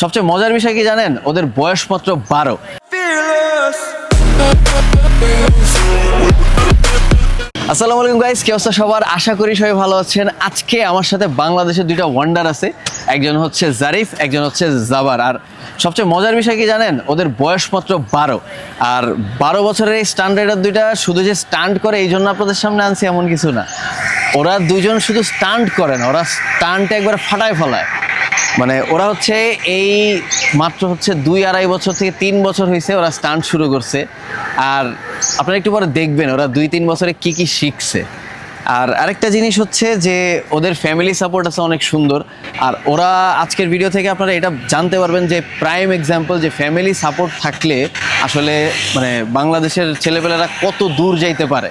সবচেয়ে মজার বিষয় কি জানেন? ওদের বয়স মাত্র বারো। আসসালামু আলাইকুম গাইস কি অবস্থা সবার? আশা করি সবাই ভালো আছেন। আজকে আমার সাথে বাংলাদেশের দুইটা ওয়ান্ডার আছে। একজন হচ্ছে জারিফ একজন হচ্ছে জাবার। আর সবচেয়ে মজার বিষয় কি জানেন? ওদের বয়স মাত্র বারো। আর বারো বছরের এই স্টান্ট রাইডার দুইটা শুধু যে স্টান্ট করে এই জন্য আপনাদের সামনে আনছি এমন কিছু না। ওরা দুজন শুধু স্টান্ট করে না ওরা স্টান্ট একবার ফাটায় ফলায়। মানে ওরা হচ্ছে এই মাত্র হচ্ছে দুই আড়াই বছর থেকে তিন বছর হয়েছে ওরা স্টান্ট শুরু করছে। আর আপনারা একটু পরে দেখবেন ওরা দুই তিন বছরে কি কি শিখছে। আর আরেকটা জিনিস হচ্ছে যে ওদের ফ্যামিলি সাপোর্ট আছে অনেক সুন্দর। আর ওরা আজকের ভিডিও থেকে আপনারা এটা জানতে পারবেন যে প্রাইম এক্সাম্পল যে ফ্যামিলি সাপোর্ট থাকলে আসলে মানে বাংলাদেশের ছেলেপেলেরা কত দূর যাইতে পারে।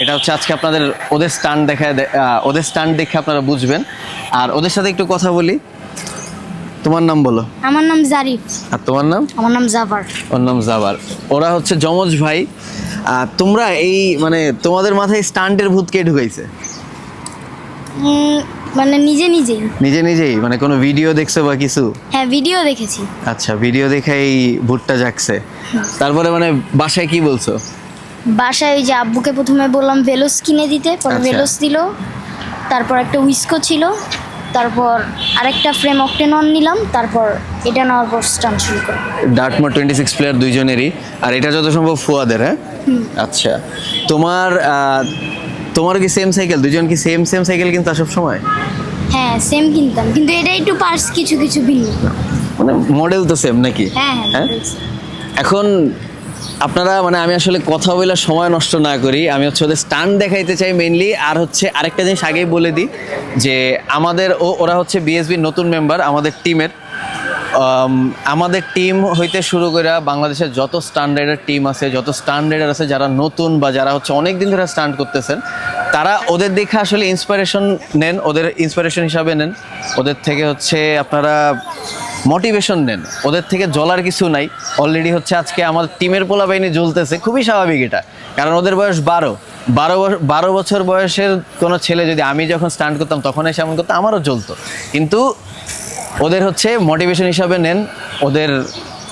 এটা হচ্ছে আজকে আপনাদের ওদের স্টান্ট দেখায় দে- আহ, ওদের স্টান্ট দেখে আপনারা বুঝবেন। আর ওদের সাথে একটু কথা বলি। তোমার নাম বলো। আমার নাম জারিফ। আর তোমার নাম? আমার নাম জাফর ওর নাম জাবার। ওরা হচ্ছে যমজ ভাই। আর তোমরা এই মানে তোমাদের মাথায় স্টান্টের ভূত কে ঢুকাইছে? মানে নিজে নিজেই। নিজে নিজেই? মানে কোনো ভিডিও দেখছ বা কিছু? হ্যাঁ ভিডিও দেখেছি। আচ্ছা ভিডিও দেখে এই ভূতটা জাগছে। তারপরে মানে বাসায় কি বলছো? বাসায় ওই যে আব্বুকে প্রথমে বললাম ভেলোস কিনে দিতে। পরে আচ্ছা। ভেলোস দিল। তারপর একটা উইস্কো ছিল। তারপর আরেকটা ফ্রেম অক্টেনন নিলাম তারপর এটা নেওয়ার পর স্টান শুরু করে ডার্টমোর টোয়েন্টি সিক্স প্লেয়ার দুইজনেরই। আর এটা যত সম্ভব ফুয়াদের হ্যাঁ? আচ্ছা। তোমার তোমার কি সেম সাইকেল দুজন কি সেম সেম সাইকেল কিন্তু সব সময়? হ্যাঁ সেম কিনতাম। কিন্তু এটা একটু পার্টস কিছু কিছু ভিন্ন। মানে মডেল তো সেম নাকি? হ্যাঁ হ্যাঁ হ্যাঁ? এখন আপনারা মানে আমি আসলে কথা বলে সময় নষ্ট না করি। আমি হচ্ছে ওদের স্টান্ট দেখাইতে চাই মেনলি আর হচ্ছে আরেকটা জিনিস আগেই বলে দিই, যে আমাদের ও, ওরা হচ্ছে বিএসবির নতুন মেম্বার আমাদের টিমের আমাদের টিম হইতে শুরু করে বাংলাদেশের যত স্ট্যান্ডার্ডের টিম আছে, যত স্ট্যান্ডার্ডার আছে যারা নতুন বা যারা হচ্ছে অনেক দিন ধরে স্টান্ট করতেছেন, তারা ওদের দেখে আসলে ইন্সপিরেশন নেন, ওদের ইন্সপিরেশন হিসাবে নেন। ওদের থেকে হচ্ছে আপনারা মোটিভেশন নেন। ওদের থেকে জ্বলার কিছু নাই। অলরেডি হচ্ছে আজকে আমাদের টিমের পোলা বাহিনী জ্বলতেছে। খুবই স্বাভাবিক এটা। কারণ ওদের বয়স বারো। বারো বারো বছর বয়সের কোনো ছেলে যদি আমি যখন স্টান্ট করতাম, তখন এসে এমন করতাম আমারও জ্বলতো। কিন্তু ওদের হচ্ছে মোটিভেশন হিসাবে নেন। ওদের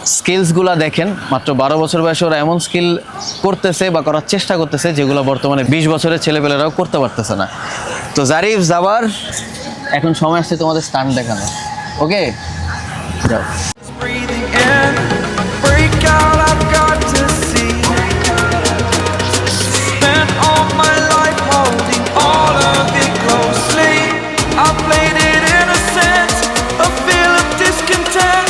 স্কিলসগুলা দেখেন। মাত্র বারো বছর বয়সে ওরা এমন স্কিল করতেছে বা করার চেষ্টা করতেছে, যেগুলো বর্তমানে বিশ বছরের ছেলেপেলেরাও করতে পারতেছে না। তো জারিফ জাবার, এখন সময় আসছে তোমাদের স্টান্ট দেখানো ওকে No.